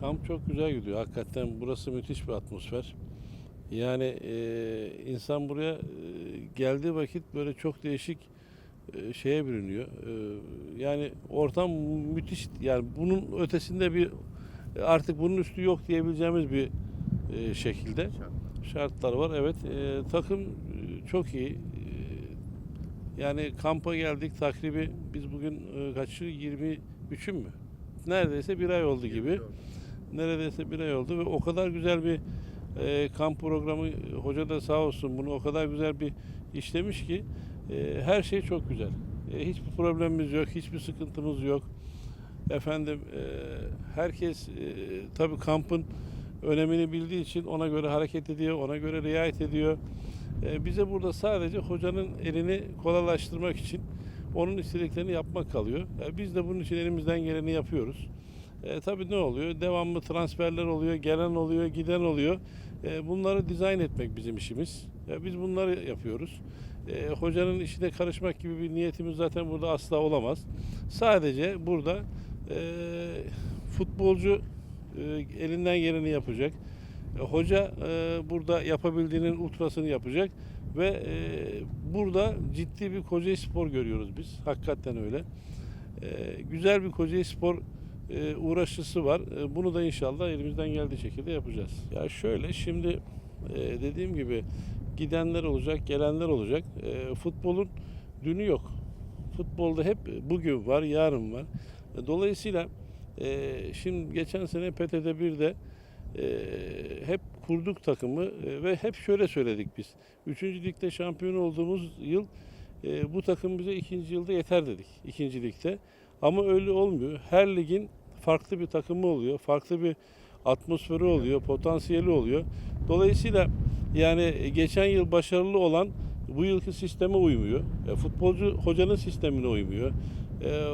Kamp çok güzel gidiyor. Hakikaten burası müthiş bir atmosfer. Yani e, insan buraya e, geldiği vakit böyle çok değişik e, şeye bürünüyor. E, yani ortam müthiş. Yani bunun ötesinde bir artık bunun üstü yok diyebileceğimiz bir e, şekilde şartlar var. Evet e, takım e, çok iyi. E, yani kampa geldik takribi biz bugün e, kaçı 23'ün mü? Neredeyse bir ay oldu gibi. Neredeyse bir ay oldu ve o kadar güzel bir e, kamp programı hoca da sağ olsun bunu o kadar güzel bir işlemiş ki e, her şey çok güzel. E, hiçbir problemimiz yok, hiçbir sıkıntımız yok. Efendim e, herkes e, tabii kampın önemini bildiği için ona göre hareket ediyor, ona göre riayet ediyor. E, bize burada sadece hocanın elini kolaylaştırmak için onun istediklerini yapmak kalıyor. E, biz de bunun için elimizden geleni yapıyoruz. E, tabii ne oluyor? Devamlı transferler oluyor, gelen oluyor, giden oluyor. E, bunları dizayn etmek bizim işimiz. E, biz bunları yapıyoruz. E, hocanın işine karışmak gibi bir niyetimiz zaten burada asla olamaz. Sadece burada e, futbolcu e, elinden geleni yapacak. E, hoca e, burada yapabildiğinin ultrasını yapacak ve e, burada ciddi bir Kocaeli Spor görüyoruz biz. Hakikaten öyle. E, güzel bir Kocaeli Spor uğraşısı var. E, bunu da inşallah elimizden geldiği şekilde yapacağız. Ya şöyle şimdi e, dediğim gibi gidenler olacak, gelenler olacak. E, futbolun dünü yok. Futbolda hep bugün var, yarın var. E, dolayısıyla e, şimdi geçen sene PTT 1'de e, hep kurduk takımı e, ve hep şöyle söyledik biz. Üçüncü ligde şampiyon olduğumuz yıl e, bu takım bize ikinci yılda yeter dedik. ikinci ligde. Ama öyle olmuyor. Her ligin farklı bir takımı oluyor. Farklı bir atmosferi oluyor. Potansiyeli oluyor. Dolayısıyla yani geçen yıl başarılı olan bu yılki sisteme uymuyor. E, futbolcu hocanın sistemine uymuyor. E,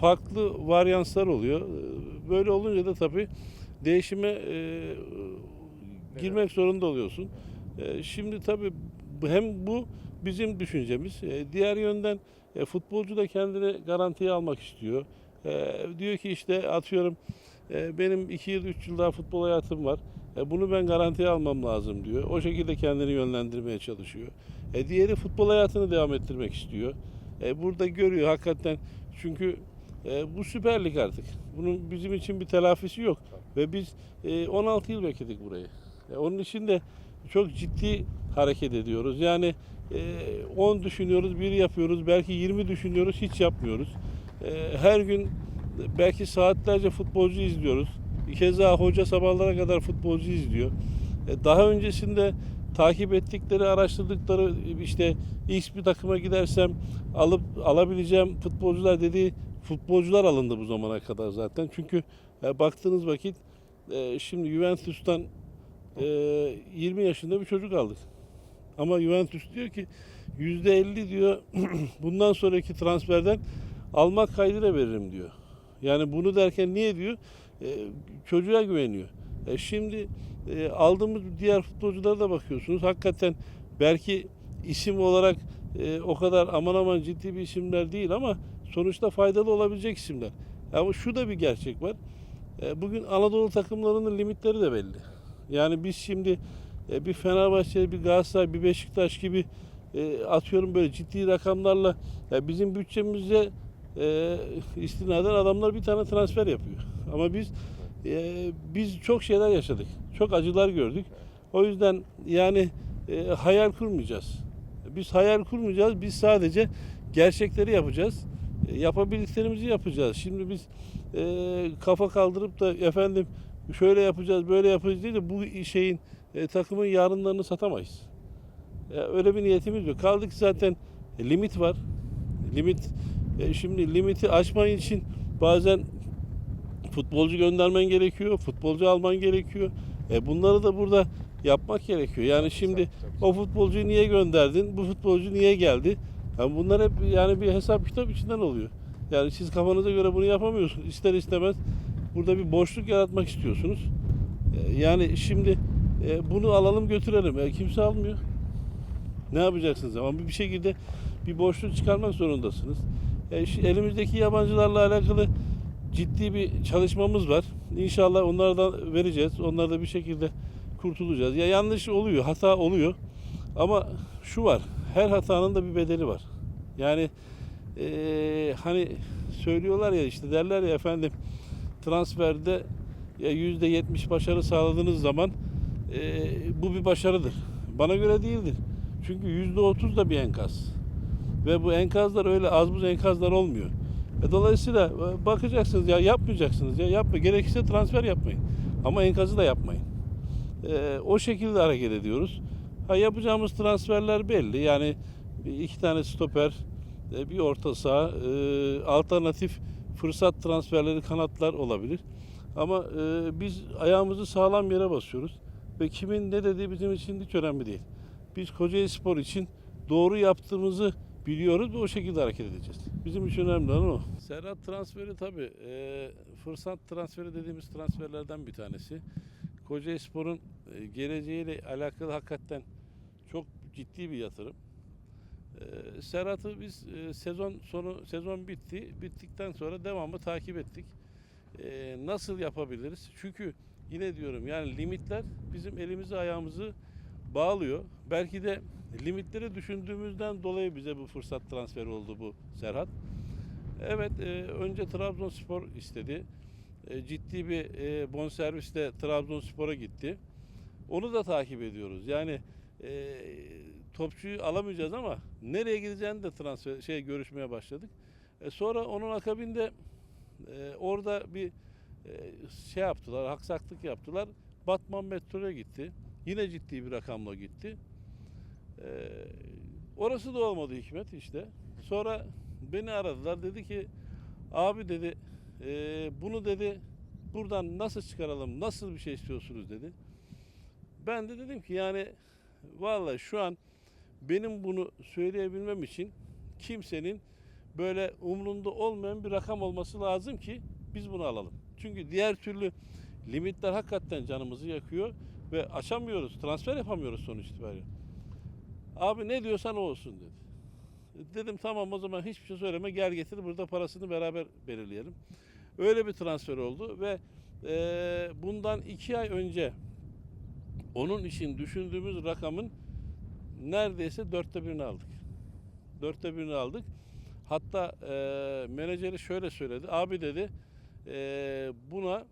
farklı varyanslar oluyor. E, Böyle olunca da tabii değişime e, girmek zorunda oluyorsun. E, şimdi tabii hem bu bizim düşüncemiz. E, diğer yönden e, futbolcu da kendini garantiye almak istiyor. E, diyor ki işte atıyorum e, benim 2 yıl 3 yıl daha futbol hayatım var. E, bunu ben garantiye almam lazım diyor. O şekilde kendini yönlendirmeye çalışıyor. E, diğeri futbol hayatını devam ettirmek istiyor. E, burada görüyor hakikaten çünkü e, bu Süper Lig artık. Bunun bizim için bir telafisi yok. Ve biz e, 16 yıl bekledik burayı. E, onun için de çok ciddi hareket ediyoruz. Yani e, 10 düşünüyoruz, 1 yapıyoruz, belki 20 düşünüyoruz, hiç yapmıyoruz. E, her gün belki saatlerce futbolcu izliyoruz. Keza hoca sabahlara kadar futbolcu izliyor. E, daha öncesinde takip ettikleri, araştırdıkları işte X bir takıma gidersem alıp alabileceğim futbolcular dediği futbolcular alındı bu zamana kadar zaten. Çünkü e, baktığınız vakit e, şimdi Juventus'tan e, 20 yaşında bir çocuk aldık. Ama Juventus diyor ki %50 diyor bundan sonraki transferden almak kaydıyla veririm diyor. Yani bunu derken niye diyor? E, çocuğa güveniyor. E, şimdi e, aldığımız diğer futbolculara da bakıyorsunuz. Hakikaten belki isim olarak e, o kadar aman aman ciddi bir isimler değil ama sonuçta faydalı olabilecek isimler. Ama şu da bir gerçek var. E, bugün Anadolu takımlarının limitleri de belli. Yani biz şimdi e, bir Fenerbahçe, bir Galatasaray, bir Beşiktaş gibi e, atıyorum böyle ciddi rakamlarla ya bizim bütçemize e, istinaden adamlar bir tane transfer yapıyor. Ama biz e, biz çok şeyler yaşadık. Çok acılar gördük. O yüzden yani e, hayal kurmayacağız. Biz hayal kurmayacağız. Biz sadece gerçekleri yapacağız. E, yapabildiklerimizi yapacağız. Şimdi biz e, kafa kaldırıp da efendim şöyle yapacağız, böyle yapacağız değil de bu şeyin e, takımın yarınlarını satamayız. E, öyle bir niyetimiz yok. Kaldı ki zaten limit var. Limit e, şimdi limiti aşman için bazen futbolcu göndermen gerekiyor, futbolcu alman gerekiyor. E, bunları da burada yapmak gerekiyor. Yani şimdi o futbolcuyu niye gönderdin? Bu futbolcu niye geldi? Yani bunlar hep yani bir hesap kitap içinden oluyor. Yani siz kafanıza göre bunu yapamıyorsunuz. İster istemez burada bir boşluk yaratmak istiyorsunuz. E, yani şimdi e, bunu alalım götürelim. E, kimse almıyor. Ne yapacaksınız ama bir şekilde bir boşluk çıkarmak zorundasınız. E, elimizdeki yabancılarla alakalı ciddi bir çalışmamız var. İnşallah onları da vereceğiz. Onları da bir şekilde kurtulacağız. Ya yanlış oluyor, hata oluyor. Ama şu var, her hatanın da bir bedeli var. Yani eee, hani söylüyorlar ya işte derler ya efendim transferde ya yüzde yetmiş başarı sağladığınız zaman eee, bu bir başarıdır. Bana göre değildir. Çünkü yüzde otuz da bir enkaz. Ve bu enkazlar öyle az buz enkazlar olmuyor. E, dolayısıyla e, bakacaksınız ya yapmayacaksınız ya yapma. Gerekirse transfer yapmayın. Ama enkazı da yapmayın. E, o şekilde hareket ediyoruz. Ha, yapacağımız transferler belli. Yani iki tane stoper, e, bir orta saha, e, alternatif fırsat transferleri kanatlar olabilir. Ama e, biz ayağımızı sağlam yere basıyoruz. Ve kimin ne dediği bizim için hiç önemli değil. Biz Kocaeli Spor için doğru yaptığımızı biliyoruz ve o şekilde hareket edeceğiz. Bizim için önemli olan o. Serhat transferi tabii e, fırsat transferi dediğimiz transferlerden bir tanesi. Kocaeli Spor'un e, geleceğiyle alakalı hakikaten çok ciddi bir yatırım. E, Serhat'ı biz e, sezon sonu sezon bitti. Bittikten sonra devamlı takip ettik. E, nasıl yapabiliriz? Çünkü yine diyorum yani limitler bizim elimizi ayağımızı bağlıyor. Belki de limitleri düşündüğümüzden dolayı bize bu fırsat transferi oldu bu Serhat. Evet e, önce Trabzonspor istedi. E, ciddi bir e, bonservisle Trabzonspor'a gitti. Onu da takip ediyoruz. Yani e, topçuyu alamayacağız ama nereye gideceğini de transfer şey görüşmeye başladık. E, sonra onun akabinde e, orada bir e, şey yaptılar, haksaklık yaptılar. Batman Metro'ya gitti. Yine ciddi bir rakamla gitti. Ee, orası da olmadı hikmet işte. Sonra beni aradılar dedi ki abi dedi "e, bunu dedi buradan nasıl çıkaralım nasıl bir şey istiyorsunuz dedi. Ben de dedim ki yani vallahi şu an benim bunu söyleyebilmem için kimsenin böyle umrunda olmayan bir rakam olması lazım ki biz bunu alalım. Çünkü diğer türlü limitler hakikaten canımızı yakıyor ve açamıyoruz, transfer yapamıyoruz sonuç itibariyle. Abi ne diyorsan o olsun dedi. Dedim tamam o zaman hiçbir şey söyleme gel getir burada parasını beraber belirleyelim. Öyle bir transfer oldu ve eee, bundan iki ay önce onun için düşündüğümüz rakamın neredeyse dörtte birini aldık. Dörtte birini aldık. Hatta eee menajeri şöyle söyledi. Abi dedi eee, buna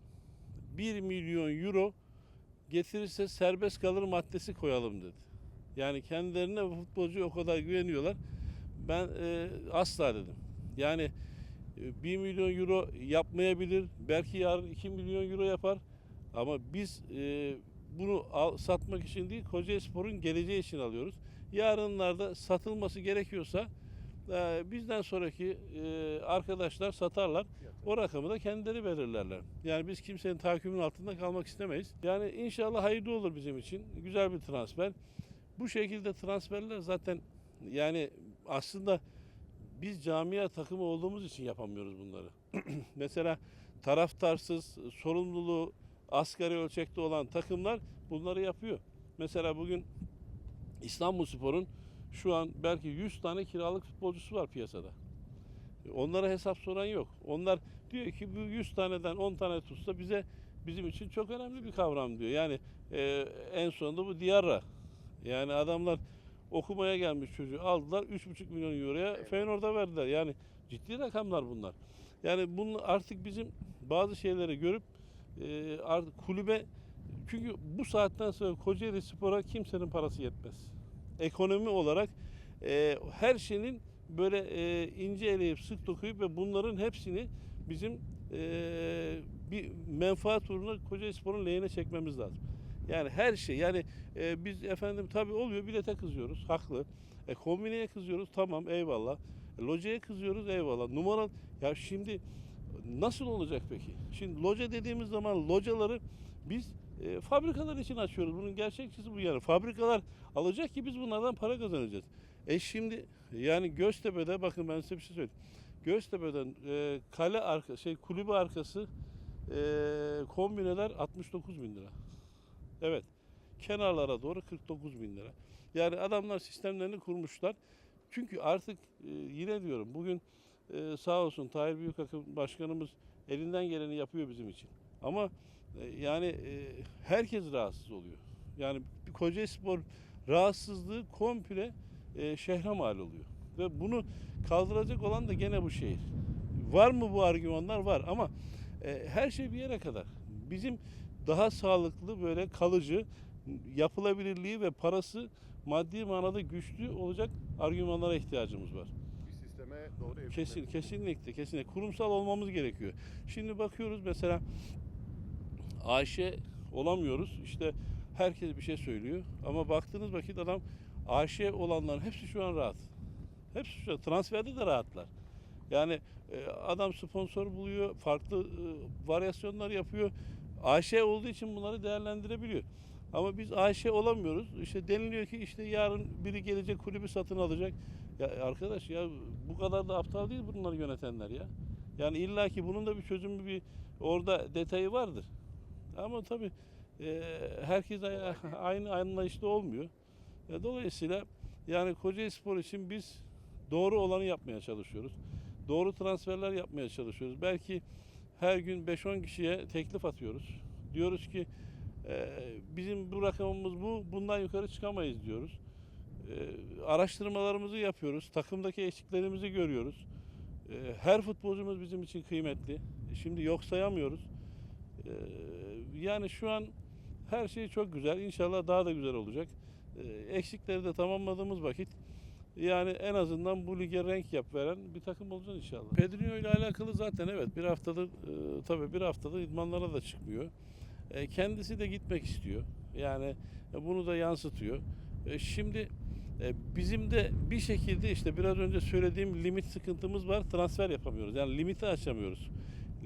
1 milyon euro getirirse serbest kalır maddesi koyalım dedi. Yani kendilerine bu futbolcuya o kadar güveniyorlar. Ben e, asla dedim. Yani e, 1 milyon euro yapmayabilir. Belki yarın 2 milyon euro yapar. Ama biz e, bunu al, satmak için değil Kocaeli Spor'un geleceği için alıyoruz. Yarınlarda satılması gerekiyorsa e, bizden sonraki e, arkadaşlar satarlar. O rakamı da kendileri belirlerler. Yani biz kimsenin tahakkümün altında kalmak istemeyiz. Yani inşallah hayırlı olur bizim için. Güzel bir transfer. Bu şekilde transferler zaten yani aslında biz camia takımı olduğumuz için yapamıyoruz bunları. Mesela taraftarsız, sorumluluğu asgari ölçekte olan takımlar bunları yapıyor. Mesela bugün İstanbulspor'un şu an belki 100 tane kiralık futbolcusu var piyasada. Onlara hesap soran yok. Onlar diyor ki bu 100 taneden 10 tane tutsa bize bizim için çok önemli bir kavram diyor. Yani e, en sonunda bu Diarra. Yani adamlar okumaya gelmiş çocuğu aldılar 3,5 milyon euroya Feyenoord'a verdiler. Yani ciddi rakamlar bunlar. Yani bunu artık bizim bazı şeyleri görüp e, artık kulübe çünkü bu saatten sonra Kocaeli Spor'a kimsenin parası yetmez. Ekonomi olarak e, her şeyin böyle e, ince eleyip sık dokuyup ve bunların hepsini bizim e, bir menfaat uğruna Kocaeli Spor'un lehine çekmemiz lazım. Yani her şey yani e, biz efendim tabii oluyor bilete kızıyoruz haklı. E, kombineye kızıyoruz tamam eyvallah. E, locaya kızıyoruz eyvallah. Numara ya şimdi nasıl olacak peki? Şimdi loca dediğimiz zaman locaları biz e, fabrikalar için açıyoruz. Bunun gerçekçisi bu yani. Fabrikalar alacak ki biz bunlardan para kazanacağız. E şimdi yani Göztepe'de bakın ben size bir şey söyleyeyim. Göztepe'den e, kale arka şey kulübe arkası e, kombineler 69 bin lira. Evet. Kenarlara doğru 49 bin lira. Yani adamlar sistemlerini kurmuşlar. Çünkü artık e, yine diyorum bugün e, sağ olsun Tahir Büyükakın Başkanımız elinden geleni yapıyor bizim için. Ama e, yani e, herkes rahatsız oluyor. Yani bir Kocaelispor rahatsızlığı komple e, şehre mal oluyor. Ve bunu kaldıracak olan da gene bu şehir. Var mı bu argümanlar? Var ama e, her şey bir yere kadar. Bizim daha sağlıklı böyle kalıcı yapılabilirliği ve parası maddi manada güçlü olacak argümanlara ihtiyacımız var. Bir sisteme doğru evrilmeli. Kesin, kesinlikle, kesinlikle. Kurumsal olmamız gerekiyor. Şimdi bakıyoruz mesela AŞ olamıyoruz. İşte herkes bir şey söylüyor. Ama baktığınız vakit adam AŞ olanların hepsi şu an rahat. Hepsi şu an transferde de rahatlar. Yani e, adam sponsor buluyor, farklı e, varyasyonlar yapıyor. AŞ olduğu için bunları değerlendirebiliyor. Ama biz AŞ olamıyoruz. İşte deniliyor ki işte yarın biri gelecek kulübü satın alacak. Ya arkadaş ya bu kadar da aptal değil bunları yönetenler ya. Yani illaki bunun da bir çözümü bir orada detayı vardır. Ama tabii e, herkes aynı anlayışta olmuyor. E, dolayısıyla yani Kocaeli Spor için biz doğru olanı yapmaya çalışıyoruz. Doğru transferler yapmaya çalışıyoruz. Belki her gün 5-10 kişiye teklif atıyoruz. Diyoruz ki e, bizim bu rakamımız bu, bundan yukarı çıkamayız diyoruz. E, araştırmalarımızı yapıyoruz. Takımdaki eksiklerimizi görüyoruz. E, her futbolcumuz bizim için kıymetli. E, Şimdi yok sayamıyoruz. E, yani şu an her şey çok güzel. İnşallah daha da güzel olacak. E, eksikleri de tamamladığımız vakit yani en azından bu lige renk yap veren bir takım olacağız inşallah. Pedrinho ile alakalı zaten evet bir haftadır e, tabii bir haftadır idmanlara da çıkmıyor. E, kendisi de gitmek istiyor. Yani e, bunu da yansıtıyor. E, şimdi e, bizim de bir şekilde işte biraz önce söylediğim limit sıkıntımız var. Transfer yapamıyoruz. Yani limiti açamıyoruz.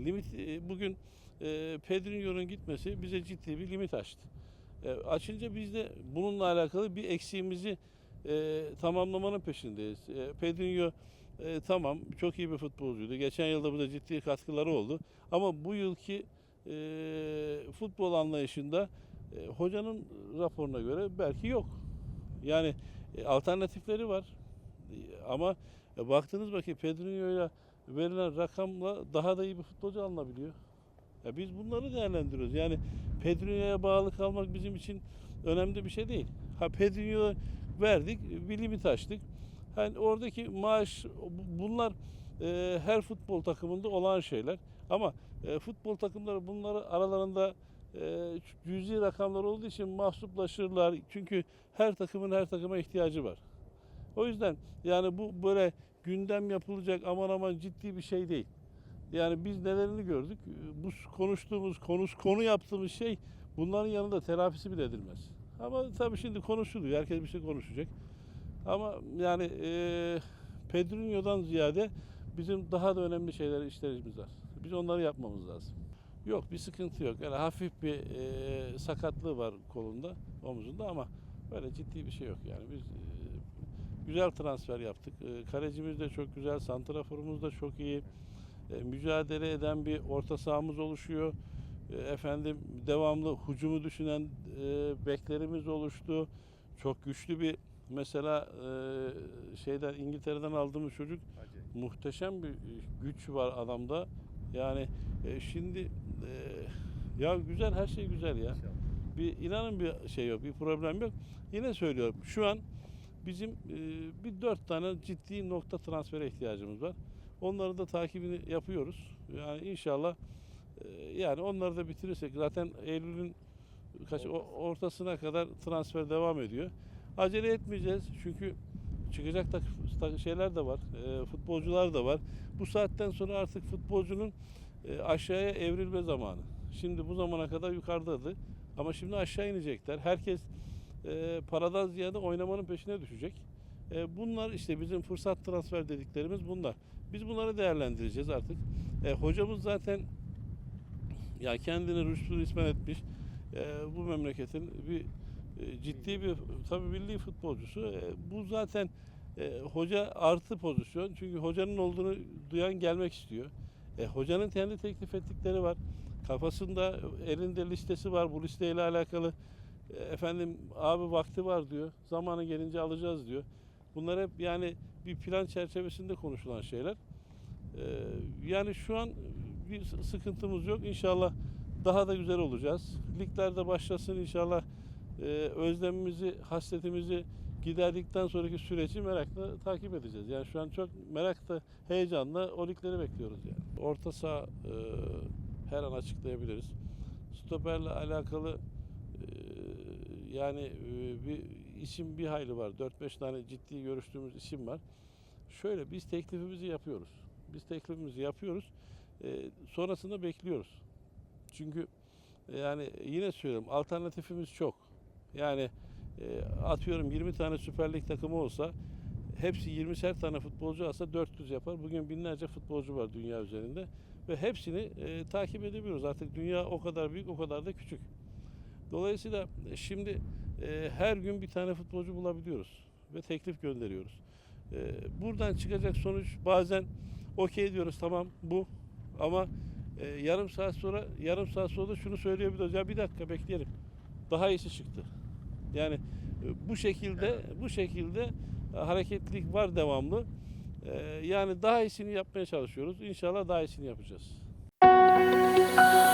Limit e, bugün e, Pedrinho'nun gitmesi bize ciddi bir limit açtı. E, açınca biz de bununla alakalı bir eksiğimizi e, tamamlamanın peşindeyiz. E, Pedrinho e, tamam çok iyi bir futbolcuydu. Geçen yılda bu da ciddi katkıları oldu. Ama bu yılki e, futbol anlayışında e, hocanın raporuna göre belki yok. Yani e, alternatifleri var. Ama e, baktığınız vakit Pedrinho'ya verilen rakamla daha da iyi bir futbolcu alınabiliyor. Ya biz bunları değerlendiriyoruz. Yani Pedrinho'ya bağlı kalmak bizim için önemli bir şey değil. Ha Pedrinho'ya verdik, bir limit açtık. Yani oradaki maaş bu- bunlar e, her futbol takımında olan şeyler. Ama e, futbol takımları bunları aralarında e, cüzi rakamlar olduğu için mahsuplaşırlar. Çünkü her takımın her takıma ihtiyacı var. O yüzden yani bu böyle gündem yapılacak aman aman ciddi bir şey değil. Yani biz nelerini gördük? Bu konuştuğumuz, konuş, konu yaptığımız şey bunların yanında telafisi bile edilmez. Ama tabii şimdi konuşuluyor. Herkes bir şey konuşacak. Ama yani e, Pedrinho'dan ziyade bizim daha da önemli şeyler, işlerimiz var. Biz onları yapmamız lazım. Yok bir sıkıntı yok. Yani hafif bir e, sakatlığı var kolunda, omuzunda ama böyle ciddi bir şey yok. Yani biz e, güzel transfer yaptık. E, kalecimiz de çok güzel, santraforumuz da çok iyi. E, mücadele eden bir orta sahamız oluşuyor. E, efendim devamlı hücumu düşünen e, beklerimiz oluştu. Çok güçlü bir mesela e, şeyden İngiltere'den aldığımız çocuk Hacı. muhteşem bir güç var adamda. Yani e, şimdi e, ya güzel her şey güzel ya. Bir inanın bir şey yok, bir problem yok. Yine söylüyorum. Şu an bizim e, bir dört tane ciddi nokta transfere ihtiyacımız var. Onları da takibini yapıyoruz. Yani inşallah yani onları da bitirirsek zaten Eylül'ün kaç ortasına kadar transfer devam ediyor. Acele etmeyeceğiz çünkü çıkacak tak, tak- şeyler de var, e, futbolcular da var. Bu saatten sonra artık futbolcunun e, aşağıya evrilme zamanı. Şimdi bu zamana kadar yukarıdadı ama şimdi aşağı inecekler. Herkes e, paradan ziyade oynamanın peşine düşecek. E, bunlar işte bizim fırsat transfer dediklerimiz bunlar. Biz bunları değerlendireceğiz artık. E, hocamız zaten ya kendini rüştü ismen etmiş. E, bu memleketin bir e, ciddi bir tabii milli futbolcusu. E, bu zaten e, hoca artı pozisyon. Çünkü hocanın olduğunu duyan gelmek istiyor. E, hocanın kendi teklif ettikleri var. Kafasında elinde listesi var. Bu listeyle alakalı e, efendim abi vakti var diyor. Zamanı gelince alacağız diyor. Bunlar hep yani bir plan çerçevesinde konuşulan şeyler. E, yani şu an bir sıkıntımız yok. İnşallah daha da güzel olacağız. Liglerde başlasın inşallah e, özlemimizi, hasretimizi giderdikten sonraki süreci merakla takip edeceğiz. Yani şu an çok merakla, heyecanla o ligleri bekliyoruz yani. Orta saha e, her an açıklayabiliriz. Stoperle alakalı e, yani e, bir isim bir hayli var. 4-5 tane ciddi görüştüğümüz isim var. Şöyle biz teklifimizi yapıyoruz. Biz teklifimizi yapıyoruz. E, sonrasında bekliyoruz. Çünkü e, yani yine söylüyorum alternatifimiz çok. Yani e, atıyorum 20 tane Süper Lig takımı olsa hepsi 20'şer tane futbolcu alsa 400 yapar. Bugün binlerce futbolcu var dünya üzerinde ve hepsini e, takip edebiliyoruz. Artık dünya o kadar büyük, o kadar da küçük. Dolayısıyla e, şimdi e, her gün bir tane futbolcu bulabiliyoruz ve teklif gönderiyoruz. E, buradan çıkacak sonuç bazen okey diyoruz tamam bu ama e, yarım saat sonra yarım saat sonra da şunu söyleyebiliyoruz. Ya bir dakika bekleyelim. Daha iyisi çıktı. Yani e, bu şekilde evet. bu şekilde e, hareketlilik var devamlı. E, yani daha iyisini yapmaya çalışıyoruz. İnşallah daha iyisini yapacağız. Müzik